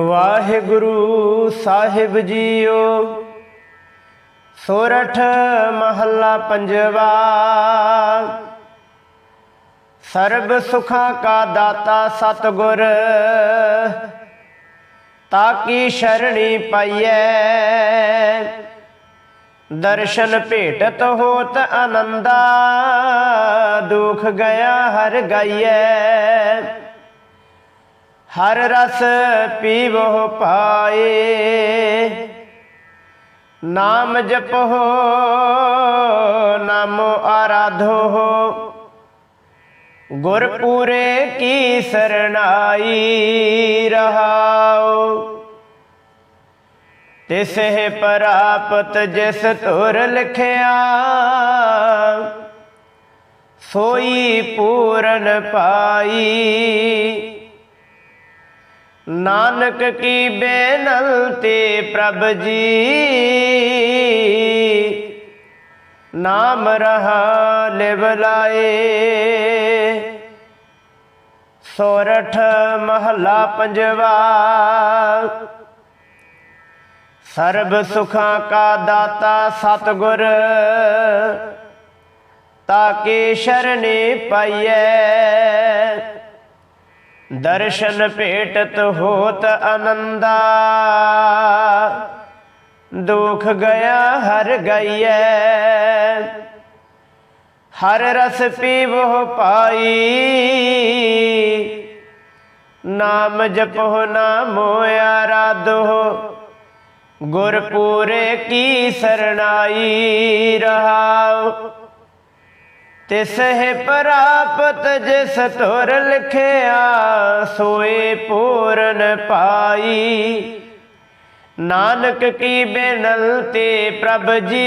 ਵਾਹਿਗੁਰੂ ਸਾਹਿਬ JIO, ਸੋਰਠ ਮਹੱਲਾ ਪੰਜਵਾ। ਸਰਬ ਸੁਖਾਂ ਕਾ ਦਾਤਾ ਸਤਗੁਰ ਤਾਕੀ ਸ਼ਰਣੀ ਪਾਈਐ? ਦਰਸ਼ਨ ਭੇਟਤ ਹੋਤ ਆਨੰਦਾ ਦੁਖ ਗਿਆ ਹਰ ਗਾਈਐ। ਹਰ ਰਸ ਪੀਵੋ ਪਾਏ। ਨਾਮ ਜਪੋ, ਨਾਮੋ ਆਰਾਧੋ। ਗੁਰ ਪੂਰੇ ਕੀ ਸਰਣਾਈ ਰਹਾਓ। ਤਿਸਹਿ ਪ੍ਰਾਪਤ ਜਿਸ ਤੁਰ ਲਿਖਿਆ, ਸੋਈ ਪੂਰਨ ਪਾਈ। ਨਾਨਕ ਕੀ ਬੇਨਲ ਤੇ ਪ੍ਰਭ ਜੀ? ਨਾਮ ਰਹਾ ਲਿਵ ਲਾਏ। ਸੋਰਠ ਮਹਲਾ ਪੰਜਵਾ। ਸਰਬ ਸੁਖਾਂ ਕਾ ਦਾਤਾ ਸਤਗੁਰ ਤਾਕੇ ਸ਼ਰਣੇ ਪਾਈਐ। ਦਰਸ਼ਨ ਭੇਟਤ ਹੋਤ ਆਨੰਦਾ ਦੁਖ ਗਿਆ ਹਰ ਗਈਐ। ਹਰ ਰਸ ਪੀਵੋ ਪਾਈ। ਨਾਮ ਜਪੋ, ਨਾਮੋ ਆਰਾਧੋ ਗੁਰ ਪੂਰੇ ਕੀ ਸਰਣਾਈ ਰਹਾਉ। ਤਿਸ ਹੈ ਪ੍ਰਾਪਤ ਜਿਸ ਤੁਰ ਲਿਖਿਆ, ਸੋਏ ਪੂਰਨ ਪਾਈ। ਨਾਨਕ ਕੀ ਬੇਨਲ ਤੇ ਪ੍ਰਭ ਜੀ,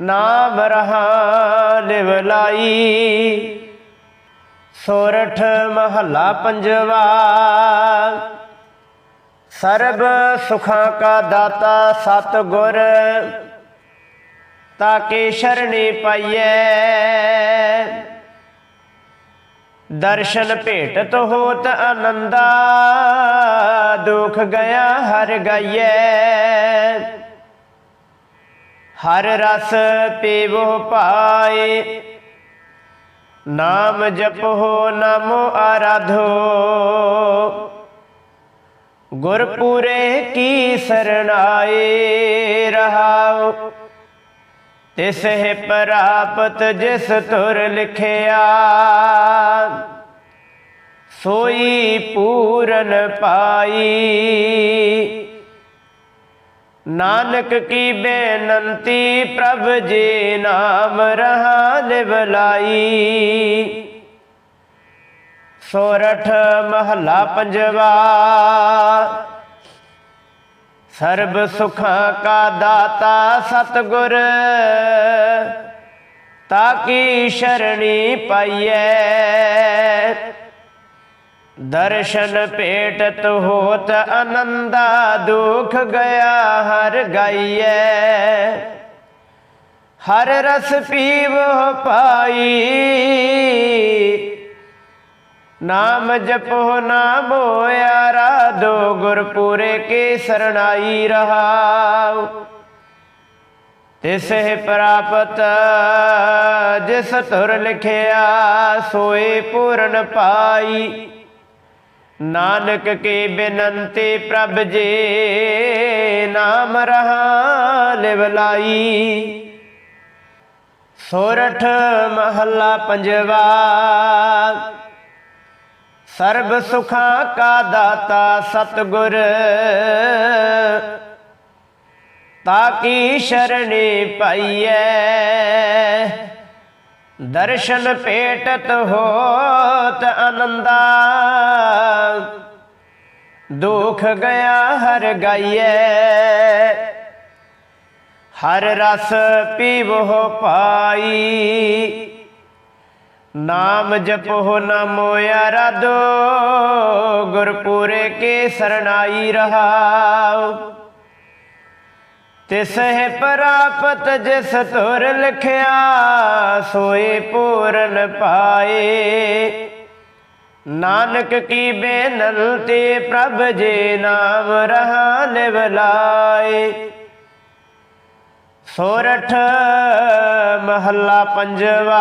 ਨਾਮ ਰਹਾ ਲਿਵ ਸੋਰਠ ਮਹੱਲਾ ਪੰਜਵਾ, ਸਰਬ ਸੁਖਾਂ ਕਾ ਦਾਤਾ ਸਤਗੁਰ ਤਾਕੇ ਸ਼ਰਣੇ ਪਾਈਐ। ਦਰਸ਼ਨ ਭੇਟਤ ਹੋਤ ਆਨੰਦਾ, ਦੁਖ ਗਿਆ ਹਰ ਗਈਐ। ਹਰ ਰਸ ਪੀਵੋ ਪਾਏ, ਨਾਮ ਜਪੋ, ਨਾਮੋ ਆਰਾਧੋ। ਗੁਰ ਪੂਰੇ ਕੀ ਸਰਣਾਏ ਰਹਾਓ ਤਿਸ ਹੈ ਪ੍ਰਾਪਤ ਜਿਸ ਤੁਰ ਲਿਖਿਆ। ਸੋਈ ਪੂਰਨ ਪਾਈ। ਨਾਨਕ ਕੀ ਬੇਨੰਤੀ ਪ੍ਰਭ ਜੀ ਨਾਮ ਰਹਾ ਲਿਵ ਲਾਈ। ਸੋਰਠ ਮਹੱਲਾ ਪੰਜਵਾ। ਸਰਬ ਸੁਖਾਂ ਕਾ ਦਾਤਾ ਸਤਗੁਰ ਤਾਕੀ ਸ਼ਰਣੀ ਪਾਈਐ? ਦਰਸ਼ਨ ਭੇਟਤ ਹੋਤ ਆਨੰਦਾ ਦੁਖ ਗਿਆ ਹਰ ਗਾਈਐ। ਹਰ ਰਸ ਪੀਵ ਪਾਈ ਨਾਮ ਜਪੋ, ਨਾਮੋ ਆਰਾਧੋ ਗੁਰ ਪੂਰੇ ਕੇ ਸਰਣਾਈ ਰਹਾਉ। ਤਿਸਹਿ ਪ੍ਰਾਪਤ, ਜਿਸ ਤੁਰ ਲਿਖਿਆ, ਸੋਏ ਪੂਰਨ ਪਾਈ। ਨਾਨਕ ਕੇ ਬੇਨੰਤੀ ਪ੍ਰਭ ਜੀ, ਨਾਮ ਰਹਾ ਲਿਵਲਾਈ ਸੋਰਠ ਮਹੱਲਾ ਪੰਜਵਾ ਸਰਬ ਸੁਖਾਂ ਕਾ ਦਾਤਾ ਸਤਗੁਰ। ਤਾਕੀ ਸ਼ਰਣੇ ਪਾਈਐ? ਦਰਸ਼ਨ ਭੇਟਤ ਹੋਤ ਆਨੰਦਾ ਦੁਖ ਗਿਆ ਹਰ ਗਾਈਐ। ਹਰ ਰਸ ਪੀਵੋ ਪਾਈ। ਨਾਮ ਜਪੋ ਨਾਮੋ ਆਰਾਧੋ ਗੁਰਪੁਰੇ ਕੇ ਸਰਣਾਈ ਰਹਾਉ। ਤਿਸ ਹੈ ਪ੍ਰਾਪਤ ਜਿਸ ਤੁਰ ਲਿਖਿਆ, ਸੋਏ ਪੂਰਨ ਪਾਏ। ਨਾਨਕ ਕੀ ਬੇਨੰਤੀ ਪ੍ਰਭ ਜੀ ਨਾਮ ਰਹਾ ਲਿਵ ਸੋਰਠ ਮਹੱਲਾ ਪੰਜਵਾ।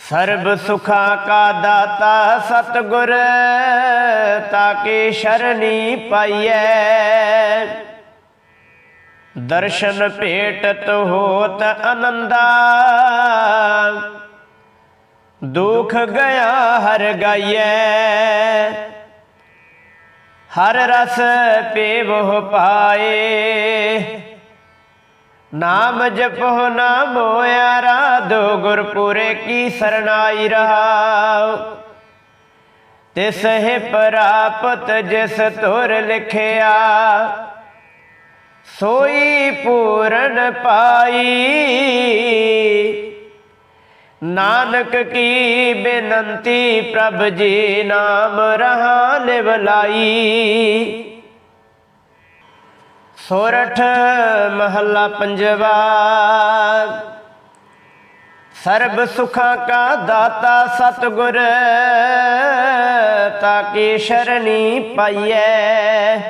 ਸਰਬ ਸੁਖਾਂ ਕਾ ਦਾਤਾ ਸਤਗੁਰ ਤਾਕੇ ਸ਼ਰਣੀ ਪਾਈਐ। ਦਰਸ਼ਨ ਭੇਟਤ ਹੋਤ ਆਨੰਦਾ ਦੁਖ ਗਿਆ ਹਰ ਗਾਈਐ। ਹਰ ਰਸ ਪੀਵੋ ਪਾਏ। ਨਾਮ ਜਪੋ, ਨਾਮੋ ਆਰਾਧੋ ਗੁਰਪੁਰੇ ਕੀ ਸਰਨਾਈ ਰਹਾਉ। ਤਿਸ ਹੈ ਪ੍ਰਾਪਤ ਜਿਸ ਤੁਰ ਲਿਖਿਆ। ਸੋਈ ਪੂਰਨ ਪਾਈ। ਨਾਨਕ ਕੀ ਬੇਨੰਤੀ ਪ੍ਰਭ ਜੀ ਨਾਮ ਰਹਾ ਲਿਵਲਾਈ ਸੋਰਠ ਮਹੱਲਾ ਪੰਜਵਾ। ਸਰਬ ਸੁਖਾਂ ਕਾ ਦਾਤਾ ਸਤਗੁਰ ਤਾਕੀ ਸ਼ਰਣੀ ਪਾਈਐ।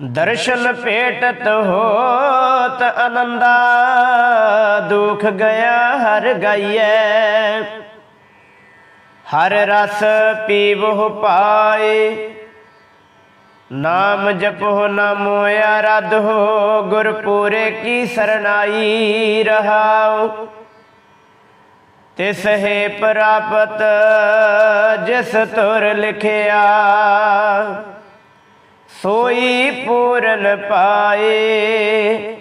ਦਰਸ਼ਨ ਭੇਟਤ ਹੋਤ ਆਨੰਦਾ ਦੁਖ ਗਿਆ ਹਰ ਗਾਈਐ। ਹਰ ਰਸ ਪੀਵੋ ਪਾਏ, ਨਾਮ ਜਪੋ ਨਾਮੋ ਆਰਾਧੋ ਗੁਰਪੂਰੇ ਕੀ ਸਰਨਾਈ ਰਹਾਉ। ਤਿਸ ਹੈ ਪ੍ਰਾਪਤ, ਜਿਸ ਤੁਰ ਲਿਖਿਆ। ਸੋਈ ਪੂਰਨ ਪਾਏ।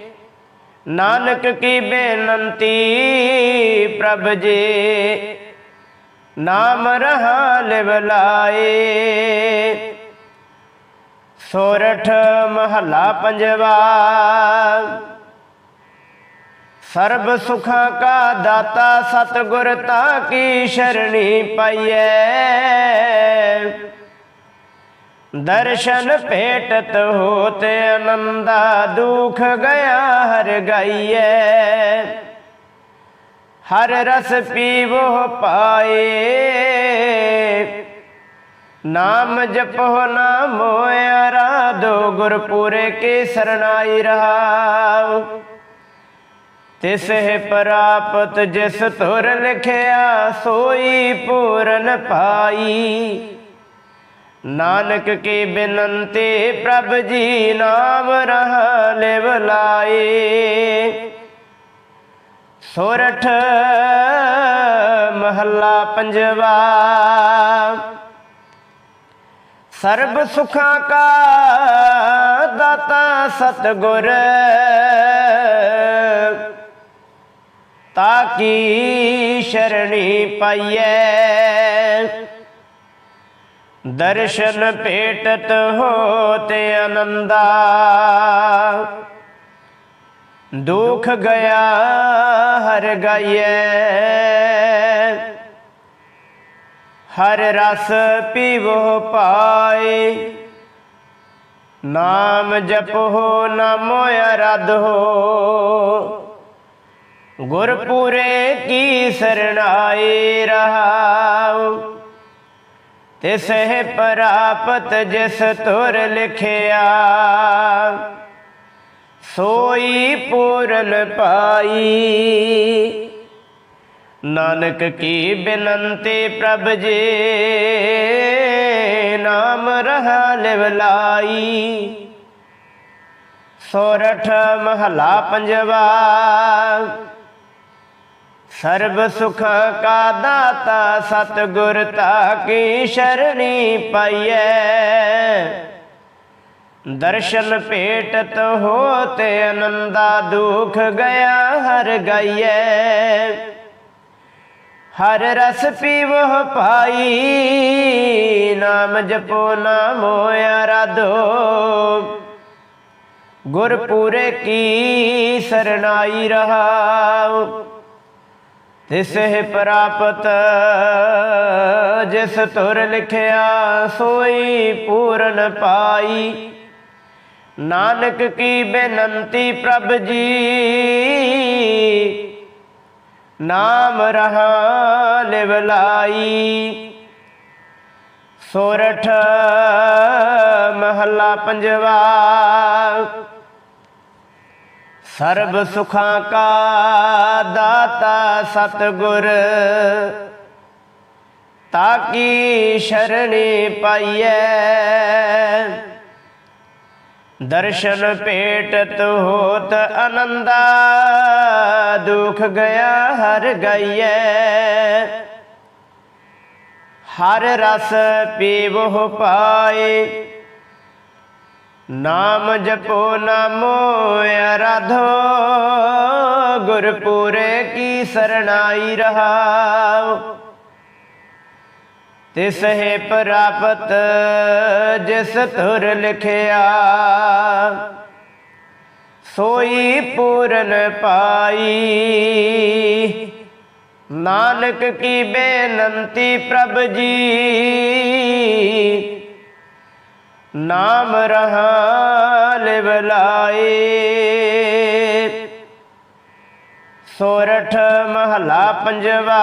ਨਾਨਕ ਕੀ ਬੇਨੰਤੀ ਪ੍ਰਭ ਜੀ, ਨਾਮ ਰਹਾ ਲਿਵ ਸੋਰਠ ਮਹੱਲਾ ਪੰਜਵਾ, ਸਰਬ ਸੁਖਾਂ ਕਾ ਦਾਤਾ ਸਤਗੁਰ ਤਾ ਕੀ ਸ਼ਰਣੀ ਪਾਈਐ। ਦਰਸ਼ਨ ਭੇਟਤ ਹੋਤ ਆਨੰਦਾ, ਦੁਖ ਗਿਆ ਹਰ ਗਾਈਐ। ਹਰ ਰਸ ਪੀਵੋ ਪਾਏ। ਨਾਮ ਜਪੋ, ਨਾਮੋ ਆਰਾਧੋ, ਗੁਰਪੁਰੇ ਕੇ ਸਰਣਾਈ ਰਹਾਉ। ਤਿਸ ਹੈ ਪ੍ਰਾਪਤ, ਜਿਸ ਤੁਰ ਲਿਖਿਆ, ਸੋਈ ਪੂਰਨ ਪਾਈ। ਨਾਨਕ ਕੀ ਬਿਨੰਤੀ ਪ੍ਰਭ ਜੀ ਨਾਮ ਰਹਾ ਲਿਵ ਲਾਏ। ਸੋਰਠ ਮਹੱਲਾ ਪੰਜਵਾ। ਸਰਬ ਸੁਖਾਂ ਕਾ ਦਾਤਾ ਸਤਗੁਰ। ਤਾਕੀ ਸ਼ਰਣੀ ਪਾਈਐ। ਦਰਸ਼ਨ ਭੇਟਤ ਹੋਤ ਅਨੰਦਾ ਦੁਖ ਗਿਆ ਹਰ ਗਾਈਐ। ਹਰ ਰਸ ਪੀਵੋ ਪਾਏ। ਨਾਮ ਜਪੋ ਨਾਮੋ ਅਰਾਧੋ ਗੁਰਪੁਰੇ ਕੀ ਸਰਣਾਈ ਰਹਾਉ। ਤਿਸ ਪ੍ਰਾਪਤ ਜਿਸ ਤੁਰ ਲਿਖਿਆ, ਸੋਈ ਪੂਰਨ ਪਾਈ। ਨਾਨਕ ਕੀ ਬਿਨੰਤੀ ਪ੍ਰਭ ਜੀ, ਨਾਮ ਰਹਾ ਲਿਵ ਲਾਈ। ਸੋਰਠ ਮਹਲਾ ਪੰਜਵਾ ਸਰਬ ਸੁਖ ਕਾ ਦਾਤਾ, ਸਤਗੁਰ ਤਾ ਕੀ ਸ਼ਰਣੀ ਪਾਈਐ। ਦਰਸ਼ਨ ਭੇਟਤ ਹੋਤ ਅਨੰਦਾ ਦੁਖ ਗਿਆ ਹਰ ਗਾਈਐ। ਹਰ ਰਸ ਪੀਵੋ ਪਾਈ ਨਾਮ ਜਪੋ ਨਾਮੋ ਆਰਾਧੋ ਗੁਰਪੂਰੇ ਕੀ ਸ਼ਰਨਾਈ ਰਹਾਉ। ਤਿਸ ਪ੍ਰਾਪਤ, ਜਿਸ ਤੁਰ ਲਿਖਿਆ, ਸੋਈ ਪੂਰਨ ਪਾਈ। ਨਾਨਕ ਕੀ ਬੇਨੰਤੀ ਪ੍ਰਭ ਜੀ? ਨਾਮ ਰਹਾ ਲਿਵਲਾਈ ਸੋਰਠ ਮਹੱਲਾ ਪੰਜਵਾ। ਸਰਬ ਸੁਖਾਂ ਕਾ ਦਾਤਾ ਸਤਗੁਰ, ਤਾਕੀ ਸ਼ਰਣੀ ਪਾਈਐ। ਦਰਸ਼ਨ ਭੇਟਤ ਹੋਤ ਆਨੰਦਾ ਦੁਖ ਗਿਆ ਹਰ ਗਈਐ। ਹਰ ਰਸ ਪੀਵੋ ਪਾਏ ਨਾਮ ਜਪੋ, ਨਾਮੋ ਅਰਾਧੋ ਗੁਰਪੂਰੇ ਕੀ ਸਰਣਾਈ ਰਹਾਉ। ਤਿਸ ਹੈ ਪ੍ਰਾਪਤ, ਜਿਸ ਧੁਰ ਲਿਖਿਆ। ਸੋਈ ਪੂਰਨ ਪਾਈ। ਨਾਨਕ ਕੀ ਬੇਨਤੀ ਪ੍ਰਭ ਜੀ। ਨਾਮ ਰਹਾ ਲਿਵ ਸੋਰਠ ਮਹਲਾ ਪੰਜਵਾ।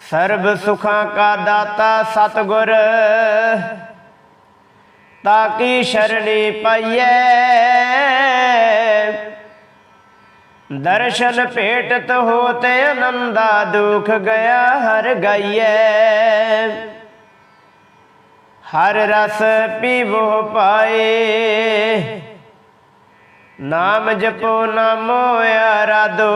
ਸਰਬ ਸੁਖਾਂ ਕਾ ਦਾਤਾ ਸਤਗੁਰ ਤਾਕੀ ਸ਼ਰਣੀ ਪਾਈਐ। ਦਰਸ਼ਨ ਭੇਟਤ ਹੋਤੇ ਆਨੰਦਾ ਦੁਖ ਗਿਆ ਹਰ ਗਈਐ। ਹਰ ਰਸ ਪੀਵੋ ਪਾਏ। ਨਾਮ ਜਪੋ, ਨਾਮੋ ਆਰਾਧੋ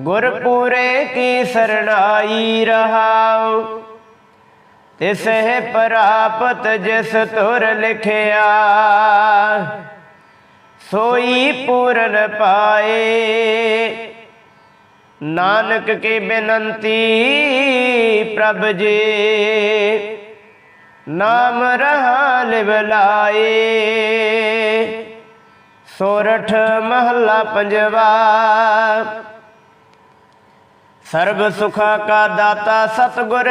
ਗੁਰਪੂਰੇ ਕੀ ਸਰਣਾਈ ਰਹਾਉ। ਤਿਸ ਪ੍ਰਾਪਤ ਜਿਸ ਤੁਰ ਲਿਖਿਆ। ਸੋਈ ਪੂਰਨ ਪਾਏ। ਨਾਨਕ ਕੀ ਬੇਨੰਤੀ ਪ੍ਰਭ ਜੀ? ਨਾਮ ਰਹਾ ਲਿਵ ਸੋਰਠ ਮਹੱਲਾ ਪੰਜਵਾ। ਸਰਬ ਸੁਖਾ ਕਾ ਦਾਤਾ ਸਤਗੁਰ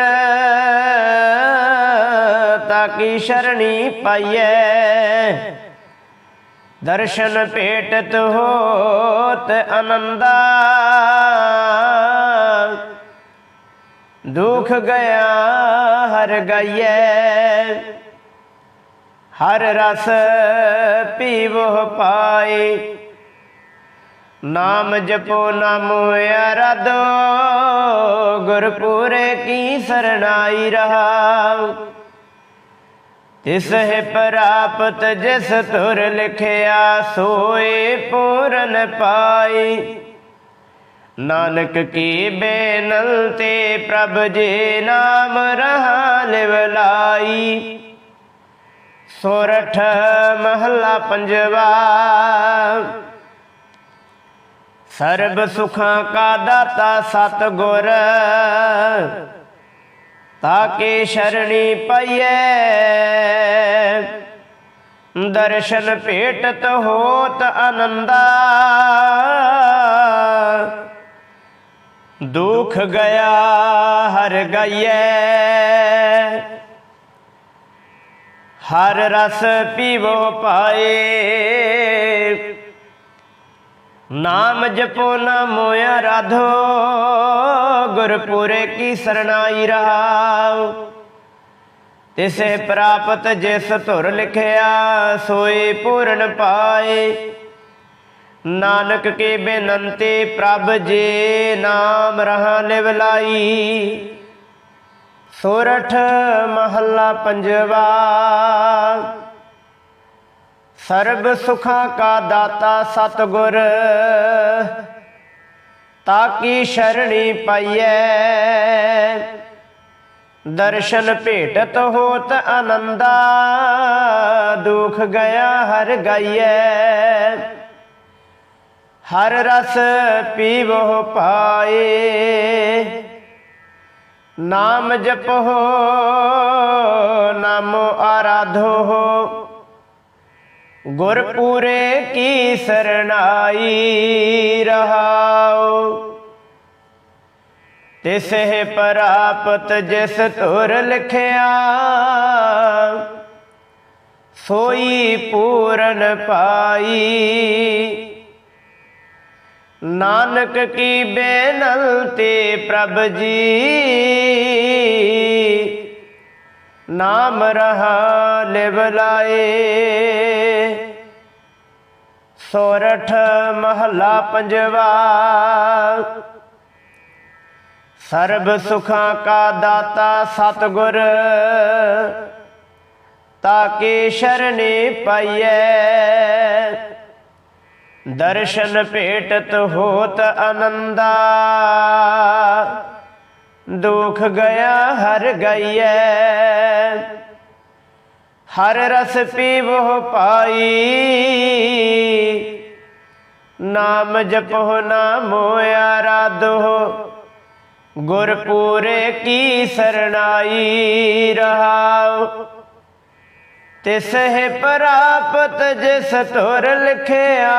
ਤਾਕੀ ਸ਼ਰਣੀ ਪਾਈਐ? ਦਰਸ਼ਨ ਭੇਟਤ ਹੋਤ ਅਨੰਦਾ। ਦੁਖ ਗਿਆ ਹਰ ਗਈਐ। ਹਰ ਰਸ ਪੀਵੋ ਪਾਏ। ਨਾਮ ਜਪੋ, ਨਾਮੋ ਅਰਾਧੋ ਗੁਰਪੁਰੇ ਕੀ ਸਰਣਾਈ ਰਹਾਉ। ਤਿਸ ਹੈ ਪ੍ਰਾਪਤ, ਜਿਸ ਤੁਰ ਲਿਖਿਆ ਸੋਏ ਪੂਰਨ ਪਾਈ। ਨਾਨਕ ਕੀ ਬੇਨਲਤੇ ਪ੍ਰਭ ਜੇ ਨਾਮ ਰਹਾ ਲਿਵ ਸੋਰਠ ਮਹੱਲਾ ਪੰਜਵਾ, ਸਰਬ ਸੁਖਾਂ ਕਾ ਦਾਤਾ ਸਤ ਸਤਗੁਰ। ਤਾਕੇ ਸ਼ਰਣੀ ਪਈਐ। ਦਰਸ਼ਨ ਭੇਟਤ ਹੋਤ ਆਨੰਦਾ। ਦੁਖ ਗਿਆ ਹਰ ਗਈਐ। ਹਰ ਰਸ ਪੀਵੋ ਪਾਏ। ਨਾਮ ਜਪੋ ਨਾ ਮੋਇਆ ਰਾਧੋ, ਗੁਰਪੁਰੇ ਕੀ ਸਰਣਾਈ ਰਹਾਉ ਤਿਸੇ ਪ੍ਰਾਪਤ ਜਿਸ ਧੁਰ ਲਿਖਿਆ, ਸੋਈ ਪੂਰਨ ਪਾਏ। ਨਾਨਕ ਕੇ ਬੇਨੰਤੀ ਪ੍ਰਭ ਜੀ, ਨਾਮ ਰਹਾ ਲਿਵ ਲਾਈ। ਸੋਰਠ ਮਹੱਲਾ ਪੰਜਵਾ। ਸਰਬ ਸੁਖਾਂ ਕਾ ਦਾਤਾ ਸਤਗੁਰ, ਤਾਕੀ ਸ਼ਰਣੀ ਪਾਈਐ। ਦਰਸ਼ਨ ਭੇਟਤ ਹੋਤ ਆਨੰਦਾ ਦੁਖ ਗਿਆ ਹਰ ਗਈਐ। ਹਰ ਰਸ ਪੀਵੋ ਪਾਏ, ਨਾਮ ਜਪੋ, ਨਾਮੋ ਆਰਾਧੋ। ਗੁਰਪੁਰੇ ਕੀ ਸਰਨਾਈ ਰਹਾਉ? ਤਿਸਹਿ ਪ੍ਰਾਪਤ ਜਿਸ ਧੁਰ ਲਿਖਿਆ, ਸੋਈ ਪੂਰਨ ਪਾਈ। ਨਾਨਕ ਕੀ ਬੇਨਲ ਤੇ ਪ੍ਰਭ ਜੀ ਨਾਮ ਰਹਾ ਲਿਵ ਸੋਰਠ ਮਹਲਾ ਪੰਜਵਾ। ਸਰਬ ਸੁਖਾਂ ਕਾ ਦਾਤਾ ਸਤਗੁਰ, ਤਾਕੇ ਸ਼ਰਣੇ ਪਾਈਐ। ਦਰਸ਼ਨ ਭੇਟਤ ਹੋਤ ਆਨੰਦਾ ਦੁਖ ਗਿਆ, ਹਰ ਗਈਐ। ਹਰ ਰਸ ਪੀਵੋ ਪਾਈ ਨਾਮ ਜਪੋ ਨਾਮੋ ਆਰਾਧੋ ਗੁਰ ਪੂਰੇ ਕੀ ਸਰਣਾਈ ਰਹਾਉ। ਤਿਸ ਹੈ ਪ੍ਰਾਪਤ, ਜਿਸ ਤੁਰ ਲਿਖਿਆ,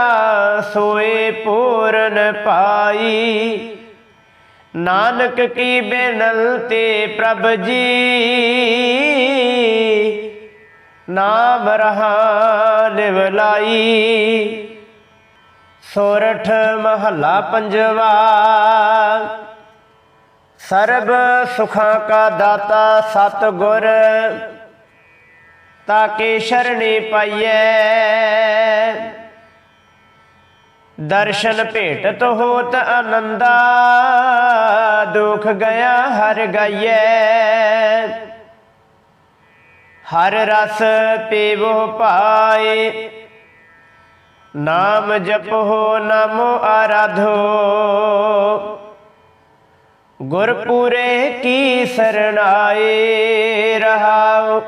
ਸੋਏ ਪੂਰਨ ਪਾਈ। ਨਾਨਕ ਕੀ ਬੇਨੰਤੀ ਪ੍ਰਭ ਜੀ? ਨਾਮ ਰਹਾ ਲਿਵ ਸੋਰਠ ਮਹੱਲਾ ਪੰਜਵਾ। ਸਰਬ ਸੁਖਾਂ ਕਾ ਦਾਤਾ ਸਤਗੁਰ, ਤਾਕੇ ਸ਼ਰਣੀ ਪਾਈਐ। ਦਰਸ਼ਨ ਭੇਟਤ ਹੋਤ ਆਨੰਦਾ, ਦੁਖ ਗਿਆ ਹਰ ਗਈਐ। ਹਰ ਰਸ ਪੀਵੋ ਪਾਏ, ਨਾਮ ਜਪੋ, ਨਾਮੋ ਆਰਾਧੋ। ਗੁਰਪੁਰੇ ਕੀ ਸਰਣਾਏ ਰਹਾਓ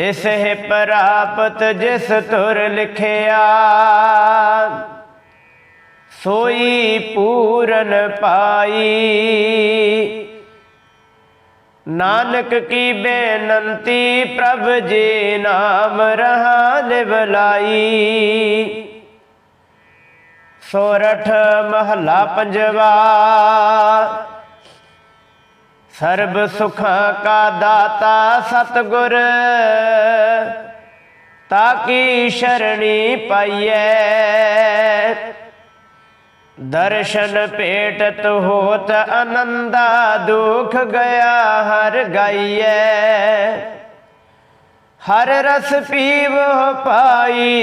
ਤਿਸ ਹੈ ਪ੍ਰਾਪਤ ਜਿਸ ਤੁਰ ਲਿਖਿਆ। ਸੋਈ ਪੂਰਨ ਪਾਈ। ਨਾਨਕ ਕੀ ਬੇਨੰਤੀ ਪ੍ਰਭ ਜੀ ਨਾਮ ਰਹਾ ਲਿਵ ਸੋਰਠ ਮਹੱਲਾ ਪੰਜਵਾ। ਸਰਬ ਸੁਖਾਂ ਕਾ ਦਾਤਾ ਸਤਗੁਰ ਤਾਕੀ ਸ਼ਰਣੀ ਪਾਈਐ? ਦਰਸ਼ਨ ਭੇਟਤ ਹੋਤ ਆਨੰਦਾ ਦੁਖ ਗਿਆ ਹਰ ਗਈਐ। ਹਰ ਰਸ ਪੀਵ ਪਾਈ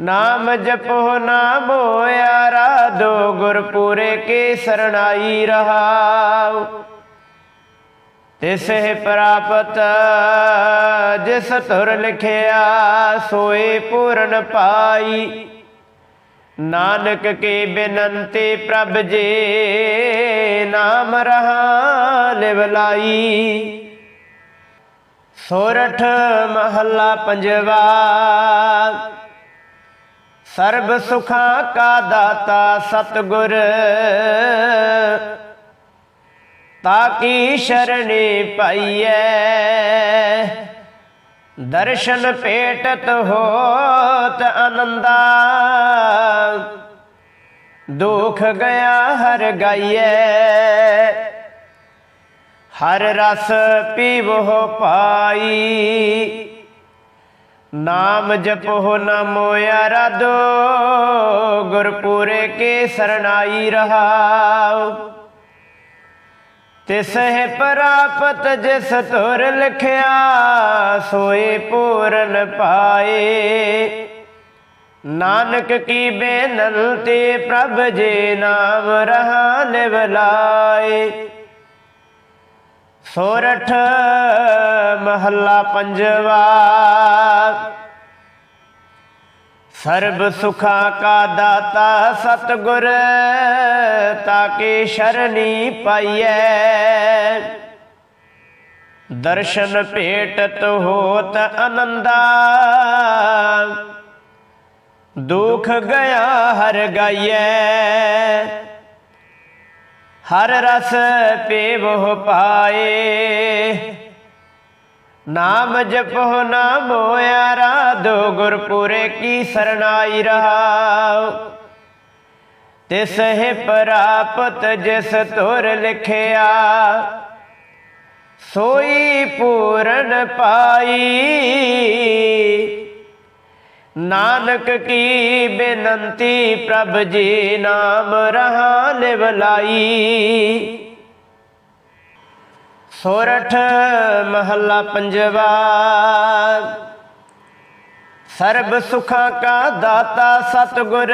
ਨਾਮ ਜਪੋ, ਨਾਮ ਹੋਇਆ ਆਰਾਧੋ ਗੁਰਪੂਰੇ ਕੇ ਸਰਣਾਈ ਰਹਾਉ। ਤਿਸ ਹੈ ਪ੍ਰਾਪਤ, ਜਿਸ ਤੁਰ ਲਿਖਿਆ, ਸੋਏ ਪੂਰਨ ਪਾਈ। ਨਾਨਕ ਕੇ ਬੇਨੰਤੀ ਪ੍ਰਭ ਜੀ, ਨਾਮ ਰਹਾ ਲਿਵਲਾਈ ਸੋਰਠ ਮਹੱਲਾ ਪੰਜਵਾ ਸਰਬ ਸੁਖਾਂ ਕਾ ਦਾਤਾ ਸਤਗੁਰ। ਤਾਕੀ ਸ਼ਰਣੀ ਪਾਈਐ। ਦਰਸ਼ਨ ਭੇਟਤ ਹੋਤ ਆਨੰਦਾ ਦੁਖ ਗਿਆ ਹਰ ਗਈਐ। ਹਰ ਰਸ ਪੀਵੋ ਪਾਈ। ਨਾਮ ਜਪੋ ਨਮੋ ਆਰਾਧੋ ਗੁਰਪੂਰੇ ਕੇ ਸਰਣਾਈ ਰਹਾਉ। ਤਿਸ ਹੈ ਪ੍ਰਾਪਤ ਜਿਸ ਤੁਰ ਲਿਖਿਆ, ਸੋਏ ਪੂਰਨ ਪਾਏ। ਨਾਨਕ ਕੀ ਬੇਨਲ ਤੇ ਪ੍ਰਭ ਜੇ ਨਾਮ ਰਹਾ ਲਿਵ ਲਾਏ ਸੋਰਠ ਮਹੱਲਾ ਪੰਜਵਾ। ਸਰਬ ਸੁਖਾਂ ਕਾ ਦਾਤਾ ਸਤਗੁਰ ਤਾਕੇ ਸ਼ਰਣੀ ਪਾਈਐ? ਦਰਸ਼ਨ ਭੇਟਤ ਹੋਤ ਆਨੰਦਾ ਦੁਖ ਗਿਆ ਹਰ ਗਈਐ। ਹਰ ਰਸ ਪੀਵੋ ਪਾਏ। ਨਾਮ ਜਪੋ ਨਾਮੋ ਆਰਾਧੋ ਗੁਰਪੁਰੇ ਕੀ ਸਰਨਾਈ ਰਹਾਉ। ਤਿਸ ਹੈ ਪ੍ਰਾਪਤ ਜਿਸ ਤੁਰ ਲਿਖਿਆ। ਸੋਈ ਪੂਰਨ ਪਾਈ। ਨਾਨਕ ਕੀ ਬੇਨੰਤੀ ਪ੍ਰਭ ਜੀ ਨਾਮ ਰਹਾ ਲਿਵਲਾਈ ਸੋਰਠ ਮਹੱਲਾ ਪੰਜਵਾ। ਸਰਬ ਸੁਖਾਂ ਕਾ ਦਾਤਾ ਸਤਿਗੁਰ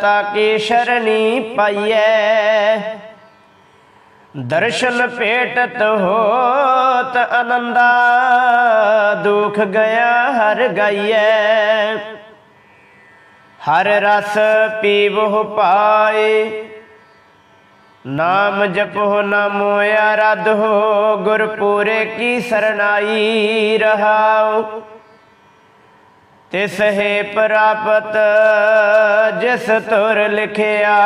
ਤਾਕੀ ਸ਼ਰਣੀ ਪਾਈਐ। ਦਰਸ਼ਨ ਭੇਟਤ ਹੋਤ ਆਨੰਦਾ, ਦੁਖ ਗਿਆ ਹਰ ਗਈਐ। ਹਰ ਰਸ ਪੀਵੋ ਪਾਏ, ਨਾਮ ਜਪੋ ਨਾਮੋ ਆਰਾਧੋ ਗੁਰਪੂਰੇ ਕੀ ਸਰਨਾਈ ਰਹਾਉ। ਤਿਸ ਹੈ ਪ੍ਰਾਪਤ, ਜਿਸ ਤੁਰ ਲਿਖਿਆ।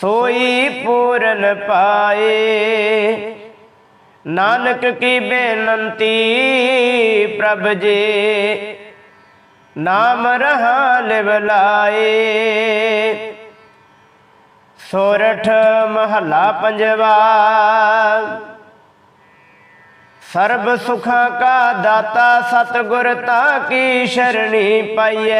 ਸੋਈ ਪੂਰਨ ਪਾਏ। ਨਾਨਕ ਕੀ ਬੇਨੰਤੀ ਪ੍ਰਭ ਜੀ, ਨਾਮ ਰਹਾ ਲਿਵ ਸੋਰਠ ਮਹੱਲਾ ਪੰਜਵਾ, ਸਰਬ ਸੁਖਾਂ ਕਾ ਦਾਤਾ ਸਤਿਗੁਰ ਤਾ ਕੀ ਸ਼ਰਣੀ ਪਾਈਐ।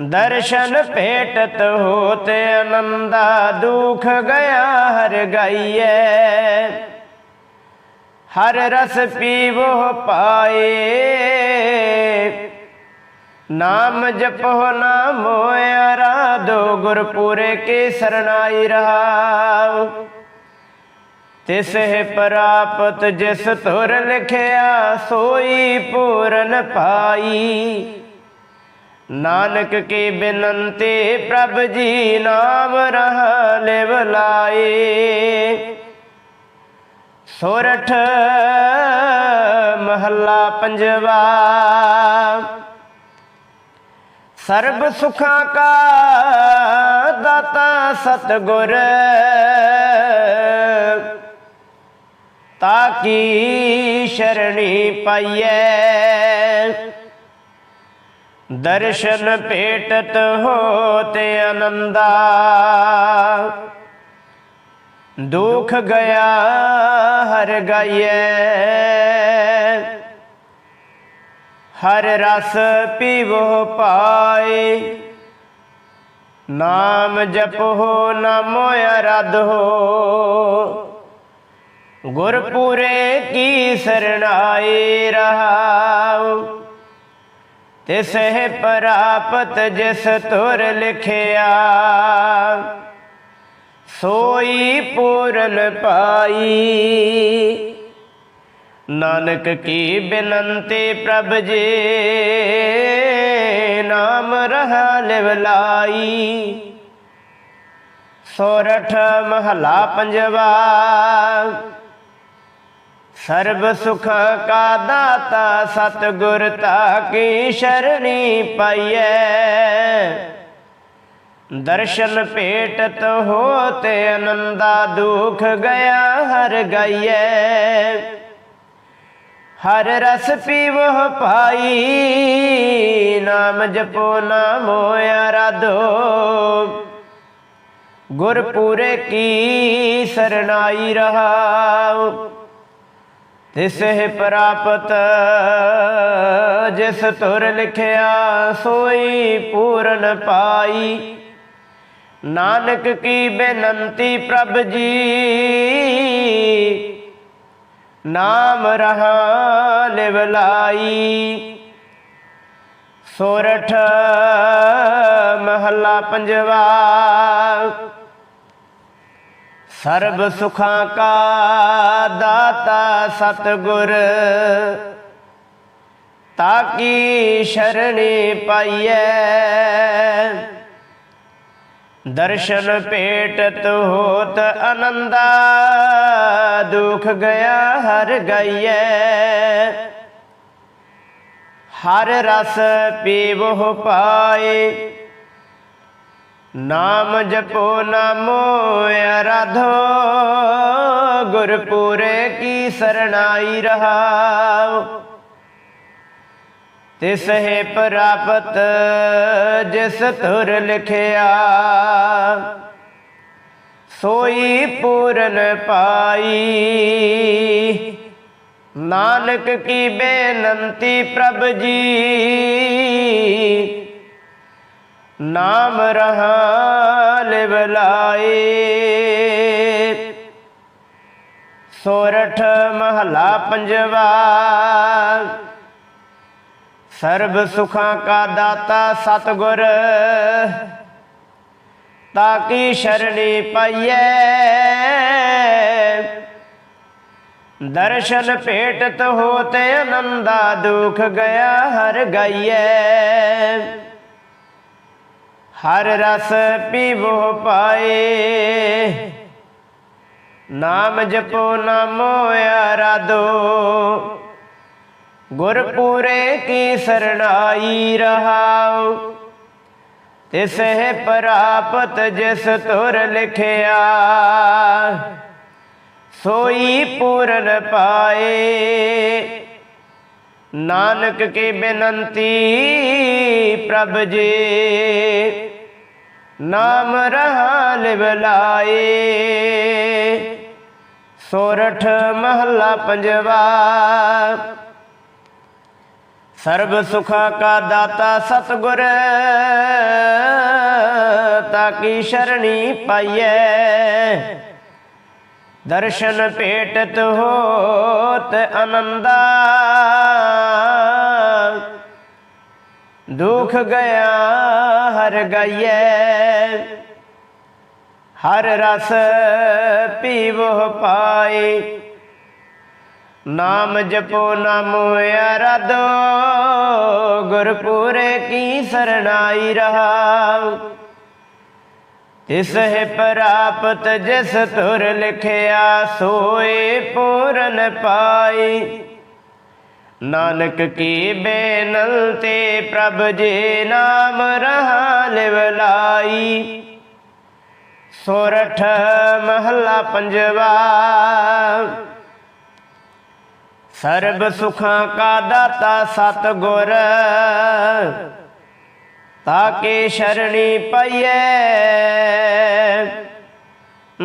ਦਰਸ਼ਨ ਭੇਟਤ ਹੋਤ ਆਨੰਦਾ ਦੁਖ ਗਿਆ ਹਰ ਗਈਐ। ਹਰ ਰਸ ਪੀਵੋ ਪਾਏ। ਨਾਮ ਜਪੋ ਨਾਮੋ ਆਰਾਧੋ ਗੁਰਪੂਰੇ ਕੇ ਸਰਣਾਈ ਰਹਾਉ। ਤਿਸ ਹੈ ਪ੍ਰਾਪਤ ਜਿਸ ਤੁਰ ਲਿਖਿਆ ਸੋਈ ਪੂਰਨ ਪਾਈ। ਨਾਨਕ ਕੀ ਬਿਨੰਤੀ ਪ੍ਰਭ ਜੀ ਨਾਮ ਰਹ ਲਿਵ ਲਾਏ। ਸੋਰਠ ਮਹੱਲਾ ਪੰਜਵਾ। ਸਰਬ ਸੁਖਾਂ ਕਾ ਦਾਤਾ ਸਤਗੁਰ ਤਾਕੀ ਸ਼ਰਣੀ ਪਾਈਐ? ਦਰਸ਼ਨ ਭੇਟਤ ਹੋਤ ਅਨੰਦਾ ਦੁਖ ਗਿਆ ਹਰ ਗਈਐ। ਹਰ ਰਸ ਪੀਵੋ ਪਾਏ। ਨਾਮ ਜਪੋ ਨਾਮੋ ਹੋ। ਗੁਰਪੁਰੇ ਕੀ ਸਰਣਾਈ ਰਹਾਉ। ਤਿਸ ਹੈ ਪ੍ਰਾਪਤ ਜਿਸ ਤੁਰ ਲਿਖਿਆ। ਸੋਈ ਪੂਰਨ ਪਾਈ। ਨਾਨਕ ਕੀ ਬਿਨੰਤੀ ਪ੍ਰਭ ਜੀ, ਨਾਮ ਰਹਾ ਲਿਵ ਲਾਈ। ਸੋਰਠ ਮਹਲਾ ਪੰਜਵਾ ਸਰਬ ਸੁਖ ਕਾ ਦਾਤਾ, ਸਤਿਗੁਰ ਤਾ ਕੀ ਸ਼ਰਣੀ ਪਾਈਐ। ਦਰਸ਼ਨ ਭੇਟਤ ਹੋਤ ਅਨੰਦਾ ਦੁਖ ਗਿਆ ਹਰ ਗਈਐ। ਹਰ ਰਸ ਪੀਵੋ ਪਾਈ ਨਾਮ ਜਪੋ, ਨਾਮੋ ਆਰਾਧੋ ਗੁਰਪੂਰੇ ਕੀ ਸ਼ਰਨਾਈ ਰਹਾਉ। ਤਿਸ ਪ੍ਰਾਪਤ, ਜਿਸ ਤੁਰ ਲਿਖਿਆ, ਸੋਈ ਪੂਰਨ ਪਾਈ। ਨਾਨਕ ਕੀ ਬੇਨੰਤੀ ਪ੍ਰਭ ਜੀ? ਨਾਮ ਰਹਾ ਲਿਵ ਲਾਈ। ਸੋਰਠ ਮਹੱਲਾ ਪੰਜਵਾ। ਸਰਬ ਸੁਖਾਂ ਕਾ ਦਾਤਾ ਸਤਗੁਰ, ਤਾਕੀ ਸ਼ਰਣੀ ਪਾਈਐ। ਦਰਸ਼ਨ ਭੇਟਤ ਹੋਤ ਆਨੰਦਾ ਦੁਖ ਗਿਆ ਹਰ ਗਈਐ। ਹਰ ਰਸ ਪੀਵੋ ਪਾਏ ਨਾਮ ਜਪੋ, ਨਾਮੋ ਆਰਾਧੋ। ਗੁਰਪੁਰੇ ਕੀ ਸਰਣਾਈ ਰਹਾਉ। ਤਿਸ ਹੈ ਪ੍ਰਾਪਤ, ਜਿਸ ਤੁਰ ਲਿਖਿਆ। ਸੋਈ ਪੂਰਨ ਪਾਈ। ਨਾਨਕ ਕੀ ਬੇਨੰਤੀ ਪ੍ਰਭ ਜੀ। ਨਾਮ ਰਹਾ ਲਿਵ ਸੋਰਠ ਮਹਲਾ ਪੰਜਵਾ। ਸਰਬ ਸੁਖਾਂ ਕਾ ਦਾਤਾ ਸਤਗੁਰ ਤਾਕੀ ਸ਼ਰਣੀ ਪਾਈਐ। ਦਰਸ਼ਨ ਭੇਟਤ ਹੋਤੇ ਆਨੰਦਾ ਦੁਖ ਗਿਆ, ਹਰ ਗਈਐ। ਹਰ ਰਸ ਪੀਵੋ ਪਾਏ। ਨਾਮ ਜਪੋ, ਨਾਮੋ ਆਰਾਧੋ ਗੁਰ ਪੂਰੇ ਕੀ ਸਰਣਾਈ ਰਹਾਉ। ਤਿਸ ਹੈ ਪ੍ਰਾਪਤ ਜਿਸ ਤੁਰ ਲਿਖਿਆ। ਸੋਈ ਪੂਰਨ ਪਾਏ। ਨਾਨਕ ਕੀ ਬੇਨੰਤੀ ਪ੍ਰਭ ਜੀ। ਨਾਮ ਰਹਾ ਲਿਵ ਸੋਰਠ ਮਹੱਲਾ ਪੰਜਵਾ। ਸਰਬ ਸੁਖਾ ਕਾ ਦਾਤਾ ਸਤਗੁਰ ਤਾਕੀ ਸ਼ਰਣੀ ਪਾਈਐ। ਦਰਸ਼ਨ ਭੇਟਤ ਹੋਤ ਆਨੰਦਾ ਦੁਖ ਗਿਆ ਹਰ ਗਈਐ। ਹਰ ਰਸ ਪੀਵੋ ਪਾਏ। ਨਾਮ ਜਪੋ, ਨਾਮੋ ਆਰਾਧੋ ਗੁਰਪੂਰੇ ਕੀ ਸਰਣਾਈ ਰਹਾ ਤਿਸ ਹੈ ਪ੍ਰਾਪਤ, ਜਿਸ ਤੁਰ ਲਿਖਿਆ, ਸੋਏ ਪੂਰਨ ਪਾਈ ਨਾਨਕ ਕੀ ਬੇਨਲ ਤੇ ਪ੍ਰਭ ਜੇ ਨਾਮ ਰਹਾ ਲਿਵ ਸੋਰਠ ਮਹੱਲਾ ਪੰਜਵਾ। ਸਰਬ ਸੁਖਾਂ ਕਾ ਦਾਤਾ ਸਤ ਗੁਰ ਤਾਕੇ ਸ਼ਰਣੀ ਪਈਐ।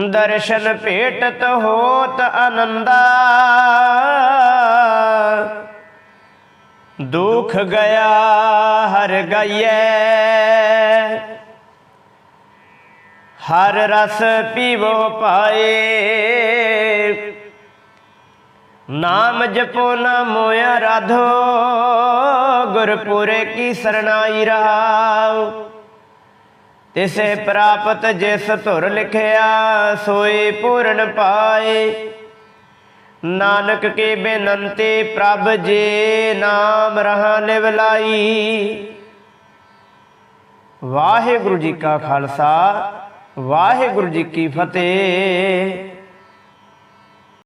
ਦਰਸ਼ਨ ਭੇਟਤ ਹੋਤ ਆਨੰਦਾ ਦੁਖ ਗਿਆ, ਹਰ ਗਈਐ। ਹਰ ਰਸ ਪੀਵੋ ਪਾਏ ਨਾਮ ਜਪੋ ਨਾ ਮੋਇਆ ਰਾਧੋ ਗੁਰਪੁਰੇ ਕੀ ਸਰਣਾਈ ਰਹਾਉ। ਤਿਸੇ ਪ੍ਰਾਪਤ ਜਿਸ ਧੁਰ ਲਿਖਿਆ, ਸੋਈ ਪੂਰਨ ਪਾਏ। ਨਾਨਕ ਕੇ ਬੇਨੰਤੇ ਪ੍ਰਭ ਜੇ ਨਾਮ ਰਹਾ ਲਿਵ ਲਾਈ। ਵਾਹਿਗੁਰੂ ਜੀ ਕਾ ਖਾਲਸਾ, ਵਾਹਿਗੁਰੂ ਜੀ ਕੀ ਫਤਿਹ।